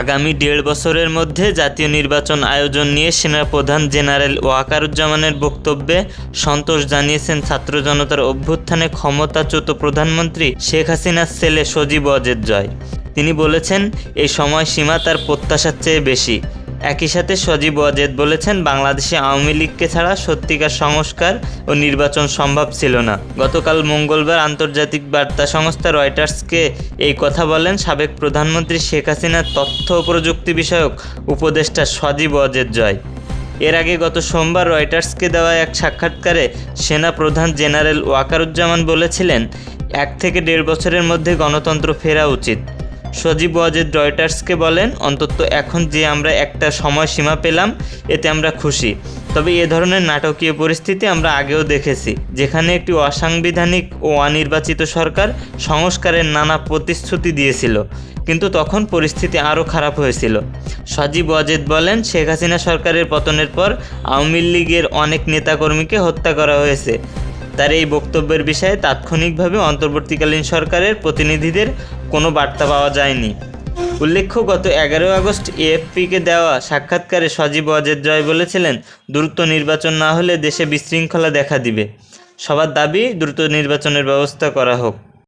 আগামী দেড় বছরের মধ্যে জাতীয় নির্বাচন আয়োজন নিয়ে সেনাপ্রধান জেনারেল ওয়াকারুজ্জামানের বক্তব্যে সন্তোষ জানিয়েছেন ছাত্র জনতার অভ্যুত্থানে ক্ষমতাচ্যুত প্রধানমন্ত্রী শেখ হাসিনার ছেলে সজীব অজেদ জয়। তিনি বলেছেন, এই সময়সীমা তার প্রত্যাশার চেয়ে বেশি। একই সাথে সজীব ওয়াজেদ বলেছেন, বাংলাদেশে আওয়ামী লীগকে ছাড়া সত্যিকার সংস্কার ও নির্বাচন সম্ভব ছিল না। গতকাল মঙ্গলবার আন্তর্জাতিক বার্তা সংস্থা রয়টার্সকে এই কথা বলেন সাবেক প্রধানমন্ত্রী শেখ হাসিনার তথ্য ও প্রযুক্তি বিষয়ক উপদেষ্টা সজীব ওয়াজেদ জয়। এর আগে গত সোমবার রয়টার্সকে দেওয়া এক সাক্ষাৎকারে সেনা প্রধান জেনারেল ওয়াকারুজ্জামান বলেছিলেন, এক থেকে দেড় বছরের মধ্যে গণতন্ত্র ফেরা উচিত। সজীব ওয়াজেদ রয়টার্সকে বলেন, অন্তত এখন যে আমরা একটা সময়সীমা পেলাম, এতে আমরা খুশি। তবে এ ধরনের নাটকীয় পরিস্থিতি আমরা আগেও দেখেছি, যেখানে একটি অসাংবিধানিক ও অনির্বাচিত সরকার সংস্কারের নানা প্রতিশ্রুতি দিয়েছিল। কিন্তু তখন পরিস্থিতি আরও খারাপ হয়েছিল। সজীব ওয়াজেদ বলেন, শেখ হাসিনা সরকারের পতনের পর আওয়ামী লীগের অনেক নেতাকর্মীকে হত্যা করা হয়েছে। তার এই বক্তব্যের বিষয়ে তাৎক্ষণিকভাবে অন্তর্বর্তীকালীন সরকারের প্রতিনিধিদের কোনো বার্তা পাওয়া যায়নি। উল্লেখ্য, গত এগারোই আগস্ট এএফপিকে দেওয়া সাক্ষাৎকারে সজীব অজেদ জয় বলেছিলেন, দ্রুত নির্বাচন না হলে দেশে বিশৃঙ্খলা দেখা দিবে। সবার দাবি, দ্রুত নির্বাচনের ব্যবস্থা করা হোক।